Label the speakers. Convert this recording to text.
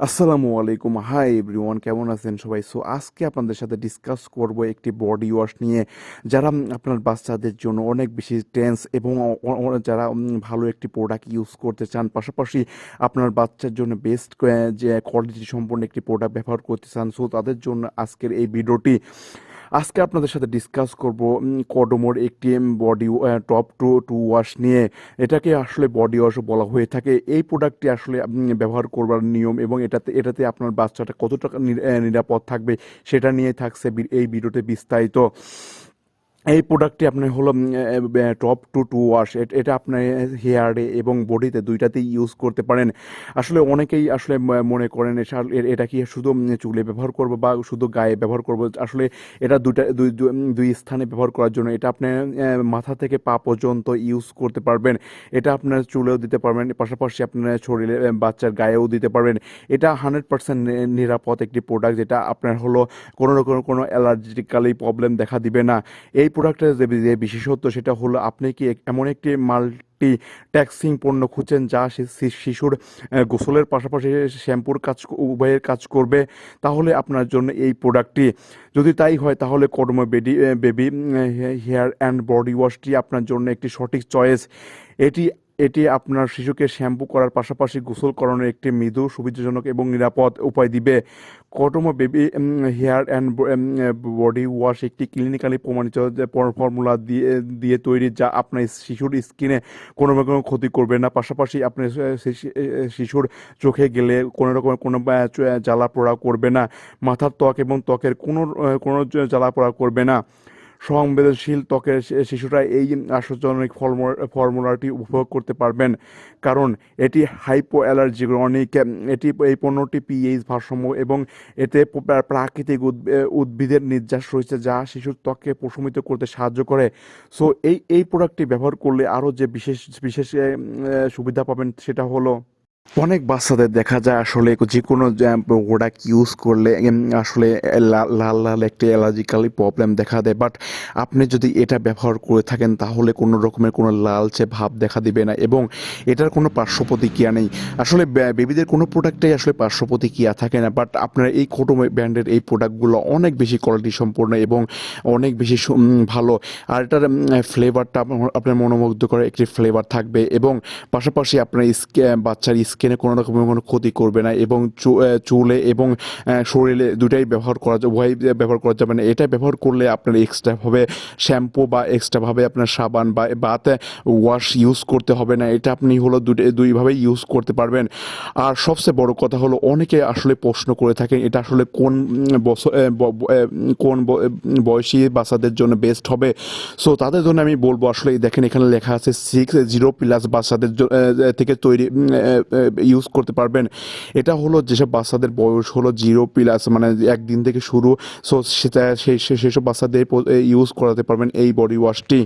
Speaker 1: আসসালামু আলাইকুম। Hi everyone কেমন আছেন সবাই? সো আজকে আপনাদের সাথে ডিসকাস করব একটি বডি ওয়াশ নিয়ে। যারা আপনার বাচ্চাদের জন্য অনেক বেশি টেন্স এবং যারা ভালো একটি প্রোডাক্ট ইউজ করতে চান, পাশাপাশি আপনার বাচ্চার জন্য বেস্ট যে কোয়ালিটি সম্পন্ন একটি প্রোডাক্ট ব্যবহার করতে চান সো তাদের জন্য আজকের এই ভিডিওটি আজকে আপনাদের সাথে ডিসকাস করব কডোমোর একটি body top to toe wash নিয়ে। এটাকে আসলে বডি ওয়াশও বলা হয়ে থাকে। এই প্রোডাক্টটি আসলে ব্যবহার করবার নিয়ম এবং এটাতে এটাতে আপনার বাচ্চাটা কত টাকা নিরাপদ থাকবে, সেটা নিয়ে থাকছে এই ভিডিওতে বিস্তারিত। এই প্রোডাক্টটি আপনার হলো টপ টু টু ওয়াশ এটা আপনার হেয়ারে এবং বডিতে দুইটাতেই ইউজ করতে পারেন। আসলে অনেকেই আসলে মনে করেন এটা কি শুধু চুলে ব্যবহার করব বা শুধু গায়ে ব্যবহার করব? আসলে এটা দুইটা, দুই, দুই- স্থানে ব্যবহার করার জন্য এটা আপনি মাথা থেকে পা পর্যন্ত ইউজ করতে পারবেন। এটা আপনার চুলেও দিতে পারবেন, পাশাপাশি আপনার শরীরে বাচ্চার গায়েও দিতে পারবেন। এটা হান্ড্রেড পার্সেন্ট নিরাপদ একটি প্রোডাক্ট যেটা আপনার হলো কোনো রকম কোনো অ্যালার্জিক্যালি প্রবলেম দেখা দিবে না। এই প্রোডাক্টের যে বিশেষত্ব সেটা হলো আপনি কি এমন একটি মাল্টি ট্যাক্সিং পণ্য খুঁজছেন যা শিশুর গোসলের পাশাপাশি শ্যাম্পুর কাজ উভয়ের কাজ করবে? তাহলে আপনার জন্য এই প্রোডাক্টটি যদি তাই হয় তাহলে কর্ম বেডি বেবি হেয়ার অ্যান্ড বডি ওয়াশটি আপনার জন্য একটি সঠিক চয়েস। এটি এটি আপনার শিশুকে শ্যাম্পু করার পাশাপাশি গোসল করানোর একটি মৃদু, সুবিধাজনক এবং নিরাপদ উপায় দিবে। Kodomo baby hair and body wash একটি ক্লিনিক্যালি প্রমাণিত ফর্মুলা দিয়ে দিয়ে তৈরি যা আপনার শিশুর স্কিনে কোনো রকম ক্ষতি করবে না। পাশাপাশি আপনার শিশুর চোখে গেলে কোনো রকম কোনো জ্বালা পোড়া করবে না। মাথার ত্বক এবং ত্বকের কোনো কোনো জ্বালা পোড়া করবে না। সংবেদনশীল ত্বকের শিশুরা এই আশ্চর্যজনক ফর্মু- ফর্মুলাটি উপভোগ করতে পারবেন। কারণ এটি হাইপো অ্যালার্জিক এটি এই পণ্যটি পিএইচ ভারসাম্য এবং এতে প্রাকৃতিক উদ্ভ- উদ্ভিদের নির্যাস রয়েছে যা শিশুর ত্বককে প্রশমিত করতে সাহায্য করে। সো এই এই প্রোডাক্টটি ব্যবহার করলে আরও যে বিশেষ বিশেষ সুবিধা পাবেন সেটা হলো অনেক বাচ্চাদের দেখা যায় আসলে যে কোনো প্রোডাক্ট ইউজ করলে আসলে লাল লাল একটি অ্যালার্জিক্যালি প্রবলেম দেখা দেয়। বাট আপনি যদি এটা ব্যবহার করে থাকেন, তাহলে কোনো রকমের কোনো লালচে ভাব দেখা দিবে না এবং এটার কোনো পার্শ্ব প্রতিক্রিয়া নেই। আসলে বেবিদের কোনো প্রোডাক্টেই আসলে পার্শ্ব প্রতিক্রিয়া থাকে না। বাট আপনার এই কোটো ব্র্যান্ডের এই প্রোডাক্টগুলো অনেক বেশি কোয়ালিটি সম্পূর্ণ এবং অনেক বেশি ভালো। আর এটার ফ্লেভারটা আপনার মনোমুগ্ধ করে একটি ফ্লেভার থাকবে এবং পাশাপাশি আপনার বাচ্চার স্কিনে কোনো রকমের কোনো ক্ষতি করবে না এবং চুলে এবং শরীরে দুটাই ব্যবহার করা উভয় ব্যবহার করা যাবে না। এটা ব্যবহার করলে আপনার এক্সট্রাভাবে শ্যাম্পু বা এক্সট্রাভাবে আপনার সাবান বা বাতে ওয়াশ ইউজ করতে হবে না। এটা আপনি হলো দুটো দুইভাবে ইউজ করতে পারবেন। আর সবচেয়ে বড় কথা হলো অনেকে আসলে প্রশ্ন করে থাকেন, এটা আসলে কোন বছর কোন বয়সী বাচ্চাদের জন্য বেস্ট হবে? সো তাদের জন্য আমি বলব আসলে দেখেন এখানে লেখা আছে সিক্স জিরো প্লাস বাচ্চাদের থেকে তৈরি ইউজ করতে পারবেন। এটা হলো যেসব বাচ্চাদের বয়স হলো জিরো প্লাস মানে একদিন থেকে শুরু সো সেটা সেই সেসব বাচ্চাদের ইউজ করাতে পারবেন এই বডি ওয়াশটি